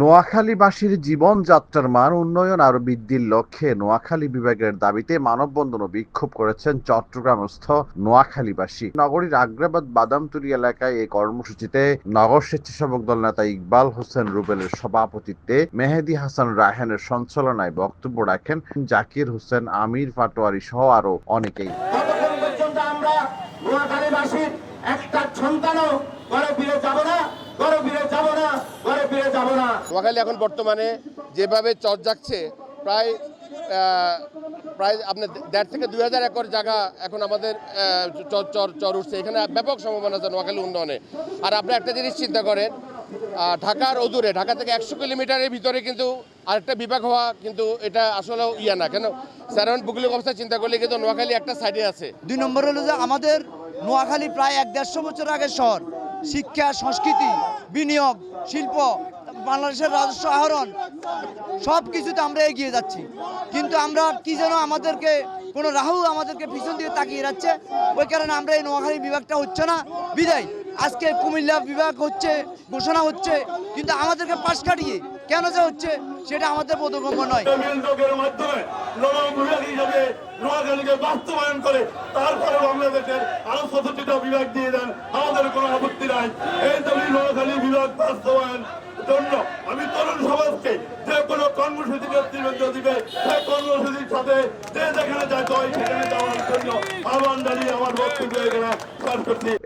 নোয়াখালীবাসীর জীবনযাত্রার মান উন্নয়ন আরও বৃদ্ধির লক্ষ্যে নোয়াখালী বিভাগের দাবিতে মানববন্ধন ও বিক্ষোভ করেছেন চট্টগ্রামস্থ নোয়াখালীবাসী। নগরীর আগ্রাবাদ বাদামতুরি এলাকায় এই কর্মসূচিতে নগর স্বেচ্ছাসেবক দল নেতা ইকবাল হোসেন রুবেলের সভাপতিত্বে মেহেদি হাসান রায়হানের সঞ্চালনায় বক্তব্য রাখেন জাকির হোসেন আমির পাটোয়ারি সহ আরও অনেকেই। একটা সন্তানও ঘরে ফিরে যাব না ঘরে ফিরে যাব না ঘরে ফিরে যাব না। নোয়াখালী এখন বর্তমানে যেভাবে চর যাচ্ছে প্রায় প্রায় আপনার দেড় থেকে দুই হাজার একর জায়গা এখন আমাদের চর চর চর উঠছে। এখানে ব্যাপক সম্ভাবনা আছে নোয়াখালী উন্নয়নে। আর আপনি একটা জিনিস চিন্তা করেন ঢাকার অদূরে ঢাকা থেকে একশো কিলোমিটারের ভিতরে কিন্তু আরেকটা বিভাগ হওয়া কিন্তু এটা আসলে ইয়া না। কেন? সাধারণ ভৌগোলিক অবস্থা চিন্তা করলে কিন্তু নোয়াখালী একটা সাইডে আছে। দুই নম্বর হলো যে আমাদের নোয়াখালী প্রায় এক দেড়শো বছর আগের শহর। শিক্ষা, সংস্কৃতি, বিনিয়োগ, শিল্প, বাংলাদেশের রাজস্ব আহরণ সব কিছুতে আমরা এগিয়ে যাচ্ছি। কিন্তু আমরা কি যেন আমাদেরকে, কোনো রাহু আমাদেরকে পিছন দিয়ে তাকিয়ে যাচ্ছে ওই কারণে আমরা এই নোয়াখালী বিভাগটা হচ্ছে না। বিদায়। আজকে কুমিল্লা বিভাগ হচ্ছে, ঘোষণা হচ্ছে, কিন্তু আমাদেরকে পাশ কাটিয়ে কেন যে হচ্ছে, সেটা আমাদের বোধগম্য নয়। নোয়াখালীকে বাস্তবায়ন করে তারপরে বাংলাদেশের আরও সতর্কটা বিভাগ দিয়ে দেন, আমাদের কোনো আপত্তি নাই। এই জন্য নোয়াখালী বিভাগ বাস্তবায়ন জন্য আমি তরুণ সমাজকে যে কোনো কর্মসূচি নেতৃবৃন্দ দিবে সেই কর্মসূচির সাথে যে যেখানে যায় হয় সেখানে যাওয়ার জন্য আহ্বান জানিয়ে আমার বক্তব্য এখানে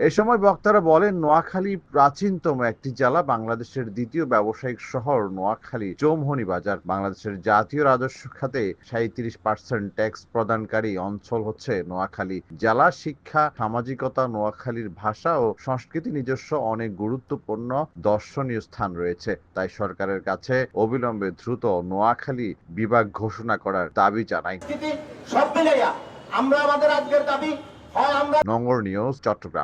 এ সময় বক্তারা বলেন নোয়াখালী প্রাচীনতম একটি জেলা বাংলাদেশের দ্বিতীয় ব্যবসায়িক শহর নোয়াখালী চৌমহনী বাজার। বাংলাদেশের জাতীয় রাজস্ব খাতে সাঁত্রিশ পার্সেন্ট ট্যাক্স প্রদানকারী অঞ্চল হচ্ছে নোয়াখালী জেলা। শিক্ষা সামাজিকতা নোয়াখালীর ভাষা ও সংস্কৃতি নিজস্ব অনেক গুরুত্বপূর্ণ দর্শনীয় স্থান রয়েছে। তাই সরকারের কাছে অবিলম্বে দ্রুত নোয়াখালী বিভাগ ঘোষণা করার দাবি জানাই। সব মিলাইয়া আমরা আমাদের আজকের দাবি হয় নিউজ চট্টগ্রাম।